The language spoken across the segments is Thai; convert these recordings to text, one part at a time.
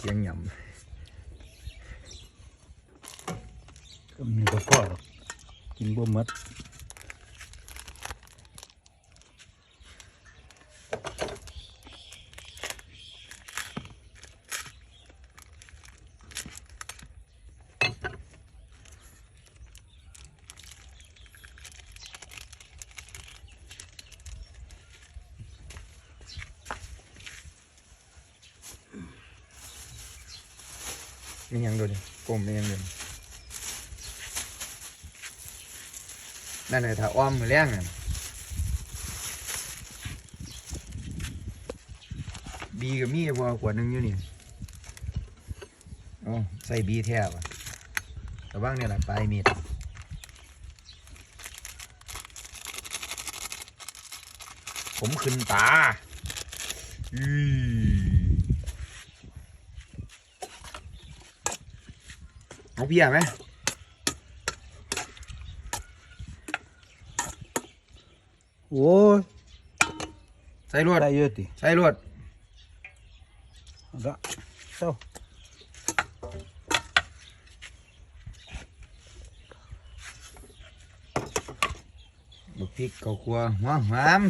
เสียงหย่ก็มีก็พอกกินบ่มัดำนี่ยังดูดิกลมนี่ยังดูดินั่นเลยถ้าอ้อมมือแรงน่ะบีกับมีบัวขวดหนึ่งอยู่นี่โอ้ใส่บีแทบอะแต่บ้างเนี่ยแหละปลายมีดผมขึ้นตา อือ เอาเพียไหมโอ้ยใส่รวดได้เยอะติใส่รวดเอาละเจ้าบักพริกเกาคัวหัวหอม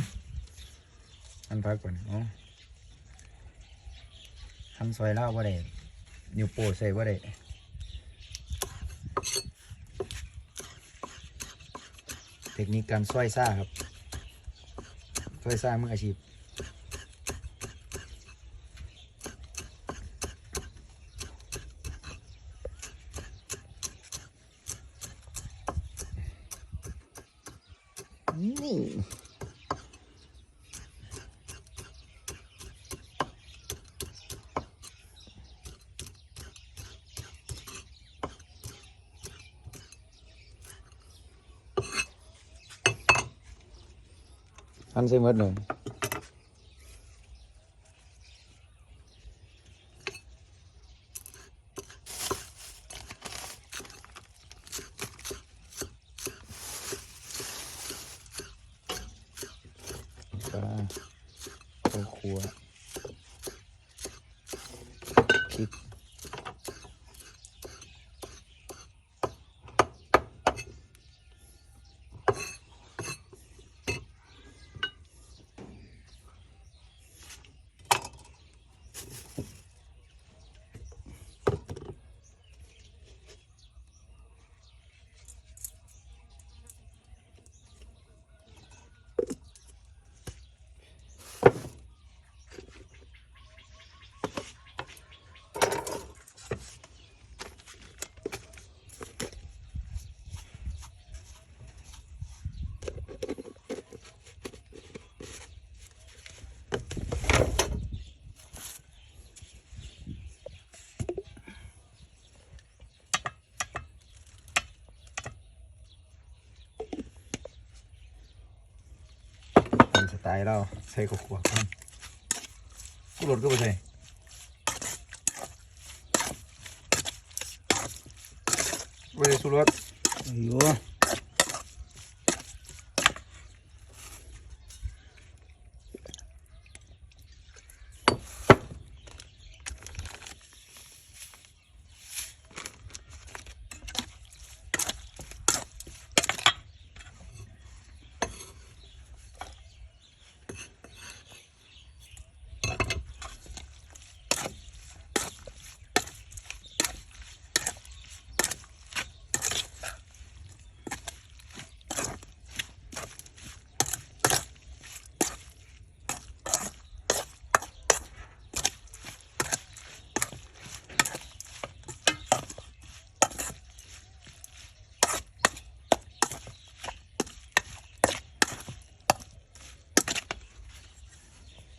อันพักก่อนเอาทำซอยเล่าว่าได้นิ้วโป้ใส่ว่าได้ ทคนิคการซอยซ่าครับซอยซ่ามืออาชีพนี่ อันใส่ ตายแล้วใส่ข้าวคั่วบกูหลดก็ไปใส่ไม่ได้สูรสอยู่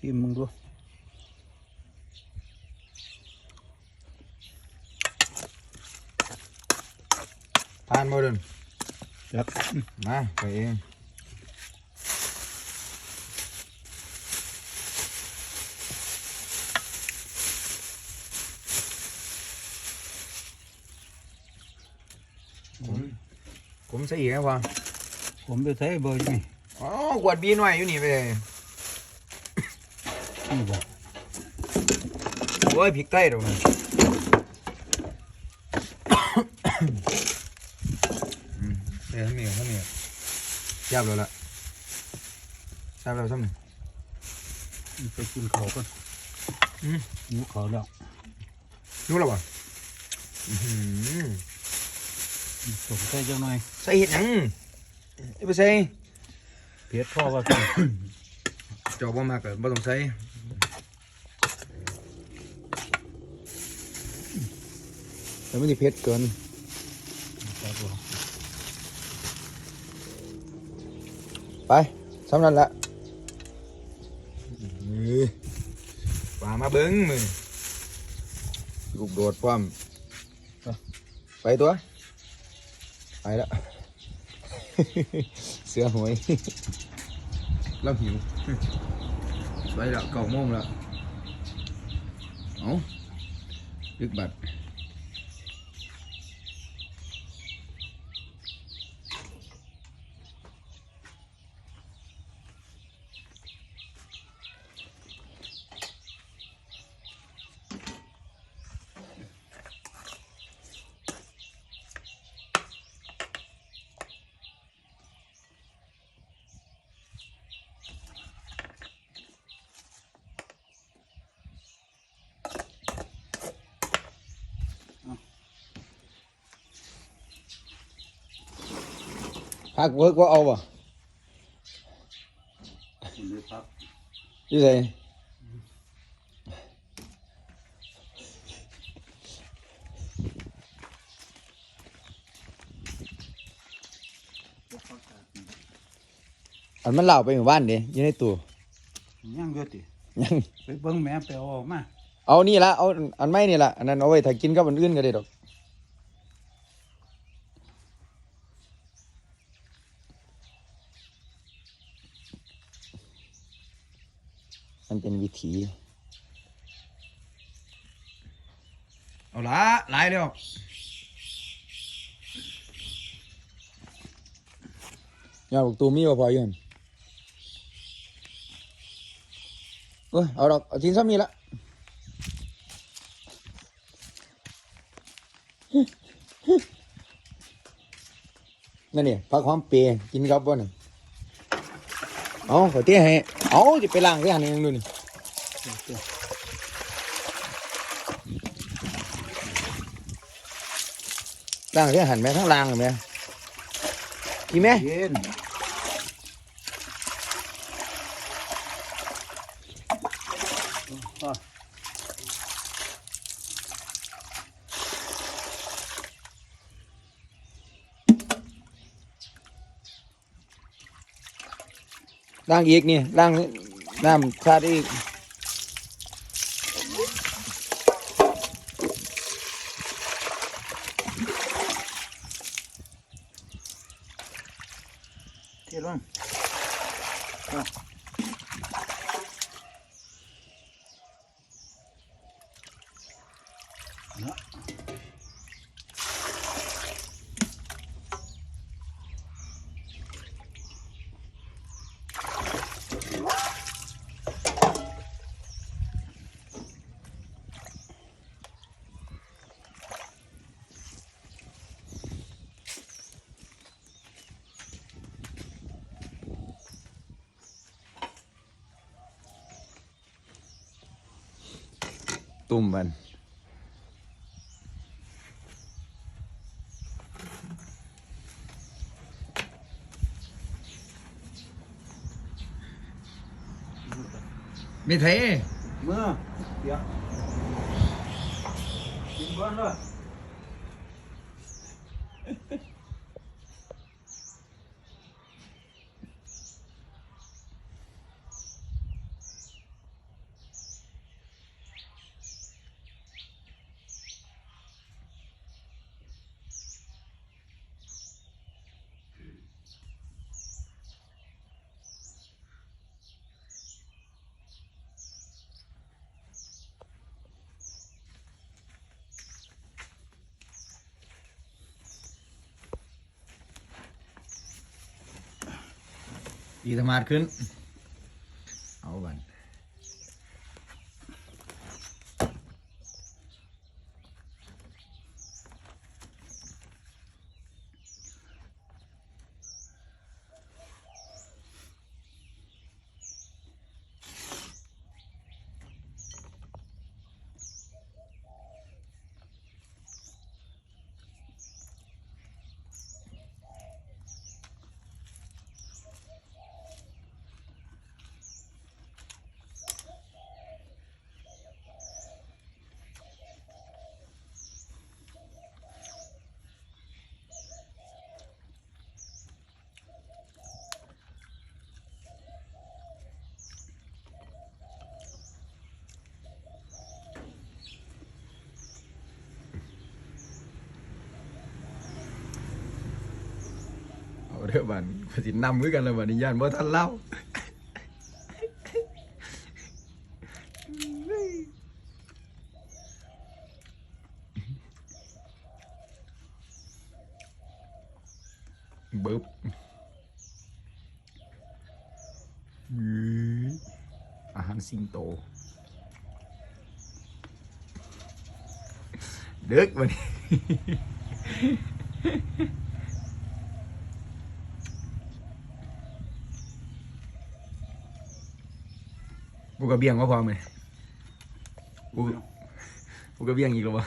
กินมึงดูทานบ่เดินจักมาไปเองผมผมใส่อีก นี่บโอ้ยพริกไทยตรงนี้เดี๋ยวทำนี่ทำนี่ยาบแล้วล่ะยาบแล้วซ้ำไปกินเขาก่อนหิวเขาแล้วรู้แล้วป่ะสมใจจังหน่อยใส่เห็ดยังไอ้ไปใส่เพียรพ่อว่าจอบ่มากเลยม่ต้องใส่ แต่มันสิเผ็ดเกินครับผมไปสำนั้นละนี่ปลามาเบิ้งมือลูกโดดความไปตัว ไปแล้ว เสือหวยเราหิวไปแล้วเก้าโมงแล้ว เอาลึกบัตร หักเวิร์กว่าเอาบ่นี่ครับยี่ไสอันมันเหล่าไปหมู่บ้านเด้อยู่ในตู้ยังเยอะติยังไปเบิ่งแม่ไปเอาออกมา เอานี่ละเอาอันไม่นี่ละอันนั้นเอาไว้ถ้ากินกับอันอื่นก็ได้ดอก มันเป็นวิถี เอาละหลายแล้วยาบอกตูมีบ่พออยู่หั่นเอ้ยเอาดอกเอาทิ้งซ้ำนี่ละนั่นนี่ผักหอมเปรย์กินกับบ่นี่ เอาขอเตี้ยให้เอาจะไปล้างที่หันเองดูนี่ล้างที่หันไหมทั้งล้างเห็นไหมกินไหม ล่างอีกนี่ล่างน้ำชาดอีก ตุ่มมันไม่เท เมื่อเดี๋ยวกินก่อนเลย ดีสมาร์ทขึ้น เด้อบัดก็สินำคือกันแล้วบัดนี้ย่านบ่ทันเล่าบึ๊บอื้ออาหารสิงโต เด็กวันนี้ กูกระเบียงว่าพร้อมไหมกูกูกระเบียงอีกแล้ววะ